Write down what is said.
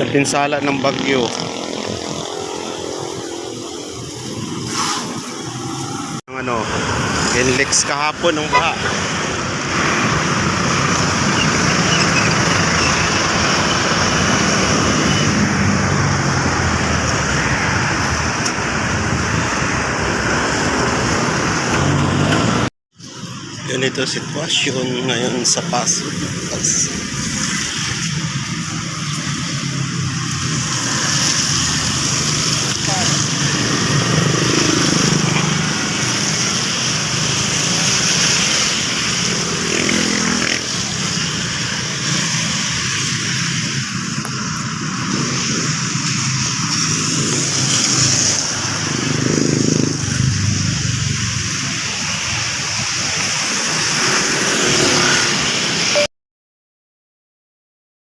pinsala ng bagyo. Ang ano, Inlex kahapon ng baha. Ganito sitwasyon ngayon sa Pasig.